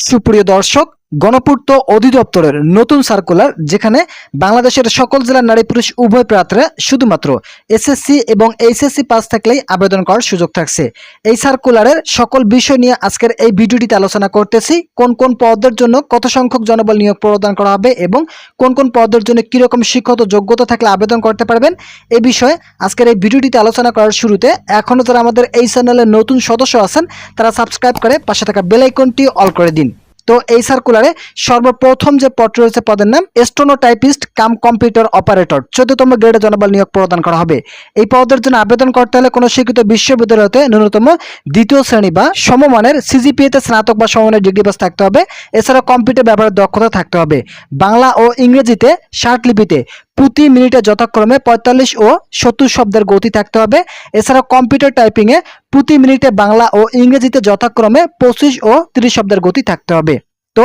সুপ্রিয় দর্শক গণপূর্ত অধিদপ্তরের নতুন সার্কুলার যেখানে বাংলাদেশের সকল জেলার নারী পুরুষ উভয় প্রার্থীরা শুধুমাত্র এসএসসি এবং এইচএসসি পাস থাকলেই আবেদন করার সুযোগ থাকছে। এই সার্কুলারের সকল বিষয় নিয়ে আজকের এই ভিডিওটিতে আলোচনা করতেছি, কোন কোন পদের জন্য কত সংখ্যক জনবল নিয়োগ প্রদান করা হবে এবং কোন কোন পদের জন্য কীরকম শিক্ষত যোগ্যতা থাকলে আবেদন করতে পারবেন, এ বিষয়ে আজকের এই ভিডিওটিতে আলোচনা করার শুরুতে এখনও যারা আমাদের এই চ্যানেলের নতুন সদস্য আছেন, তারা সাবস্ক্রাইব করে পাশে থাকা বেল আইকনটি অল করে দিন। তো এই সার্কুলারে সর্বপ্রথম যে পদ রয়েছে পদের নাম স্টোনোটাইপিস্ট কাম কম্পিউটার অপারেটর চোদ্দতম গ্রেডে জনবল নিয়োগ প্রদান করা হবে, এই পদের জন্য আবেদন করতে হলে কোনো শিক্ষিত বিশ্ববিদ্যালয়তে ন্যূনতম দ্বিতীয় শ্রেণি বা সমমানের সিজিপিএতে স্নাতক বা সমমানের ডিগ্রি পাস থাকতে হবে। এছাড়া কম্পিউটার ব্যবহারের দক্ষতা থাকতে হবে। বাংলা ও ইংরেজিতে ষাট লিপিতে প্রতি মিনিটে যথাক্রমে পঁয়তাল্লিশ ও সত্তর শব্দের গতি থাকতে হবে। এছাড়া কম্পিউটার টাইপিংয়ে প্রতি মিনিটে বাংলা ও ইংরেজিতে যথাক্রমে পঁচিশ ও তিরিশ শব্দের গতি থাকতে হবে। তো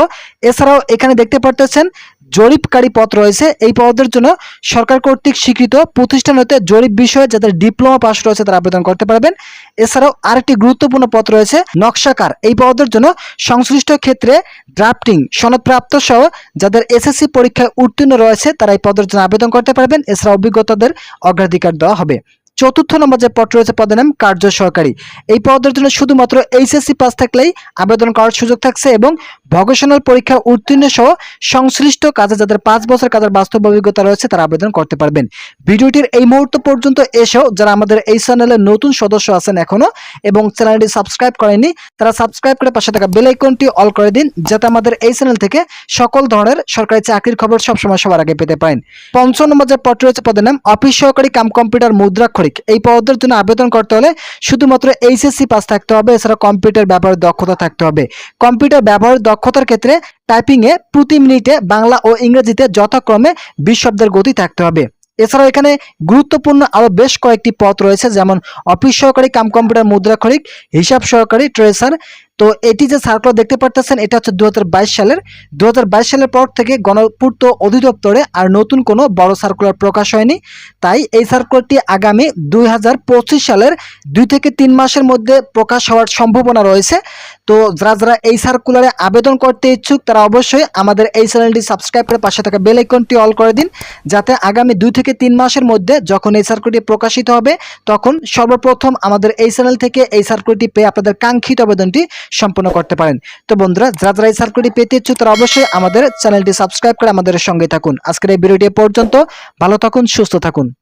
এছাড়াও এখানে দেখতে পারতেছেন জরিপকারী পদ রয়েছে। এই পদের জন্য সরকার কর্তৃক স্বীকৃত প্রতিষ্ঠান হতে জরিপ বিষয়ে যাদের ডিপ্লোমা পাস রয়েছে তারা আবেদন করতে পারবেন। এছাড়াও আরেকটি গুরুত্বপূর্ণ পদ রয়েছে নকশাকার। এই পদের জন্য সংশ্লিষ্ট ক্ষেত্রে ড্রাফটিং সনদপ্রাপ্ত সহ যাদের এসএসসি পরীক্ষায় উত্তীর্ণ রয়েছে তারা এই পদের জন্য আবেদন করতে পারবেন। এছাড়া অভিজ্ঞতাদের অগ্রাধিকার দেওয়া হবে। চতুর্থ নম্বর যে পদ রয়েছে, পদের নাম কার্য সহকারী। এই পদের জন্য শুধুমাত্র এইচএসসি পাস থাকলেই আবেদন করার সুযোগ থাকছে এবং ভকেশনাল পরীক্ষা উত্তীর্ণ সহ সংশ্লিষ্ট কাজে যাদের পাঁচ বছর কাজের বাস্তব অভিজ্ঞতা রয়েছে, তারা আবেদন করতে পারবেন। ভিডিওটির এই মুহূর্ত পর্যন্ত এসেও যারা আমাদের এই চ্যানেলের নতুন সদস্য আছেন এখনও এবং চ্যানেলটি সাবস্ক্রাইব করেনি তারা সাবস্ক্রাইব করে পাশে থাকা বেল আইকনটি অল করে দিন, যাতে আমাদের এই চ্যানেল থেকে সকল ধরনের সরকারি চাকরির খবর সবসময় সবার আগে পেতে পারেন। পঞ্চম নম্বর যে পদ রয়েছে, পদের নাম অফিস সহকারী কাম কম্পিউটার মুদ্রাক্ষরিক এই পদের জন্য আবেদন করতে হলে শুধুমাত্র এইচএসসি পাস থাকতে হবে, এছাড়া কম্পিউটার ব্যবহারের দক্ষতা থাকতে হবে। কম্পিউটার ব্যবহারের দক্ষতার ক্ষেত্রে টাইপিংয়ে প্রতি মিনিটে বাংলা ও ইংরেজিতে যথাক্রমে বিশ শব্দের গতি থাকতে হবে। এছাড়াও এখানে গুরুত্বপূর্ণ আরও বেশ কয়েকটি পথ রয়েছে, যেমন অফিস সহকারী, কাম কম্পিউটার মুদ্রাক্ষরিক, হিসাব সহকারী ট্রেসার তো এটি যে সার্কুলার দেখতে পারতেছেন, এটা হচ্ছে দু হাজার বাইশ সালের। দু হাজার বাইশ সালের পর থেকে গণপূর্ত অধিদপ্তরে আর নতুন কোনো বড় সার্কুলার প্রকাশ হয়নি। তাই এই সার্কুলারটি আগামী দুই হাজার পঁচিশ সালের দুই থেকে তিন মাসের মধ্যে প্রকাশ হওয়ার সম্ভাবনা রয়েছে। তো যারা যারা এই সার্কুলারে আবেদন করতে ইচ্ছুক, তারা অবশ্যই আমাদের এই চ্যানেলটি সাবস্ক্রাইব করে পাশে থাকা বেল আইকনটি অল করে দিন, যাতে আগামী দুই থেকে তিন মাসের মধ্যে যখন এই সার্কুলটি প্রকাশিত হবে, তখন সর্বপ্রথম আমাদের এই চ্যানেল থেকে এই সার্কুলটি পেয়ে আপনাদের কাঙ্ক্ষিত আবেদনটি সম্পূর্ণ করতে পারেন। তো বন্ধুরা, যারা যারা এই সার্কুলটি পেতে ইচ্ছুক, তারা অবশ্যই আমাদের চ্যানেলটি সাবস্ক্রাইব করে আমাদের সঙ্গে থাকুন। আজকের এই ভিডিওটি পর্যন্ত ভালো থাকুন, সুস্থ থাকুন।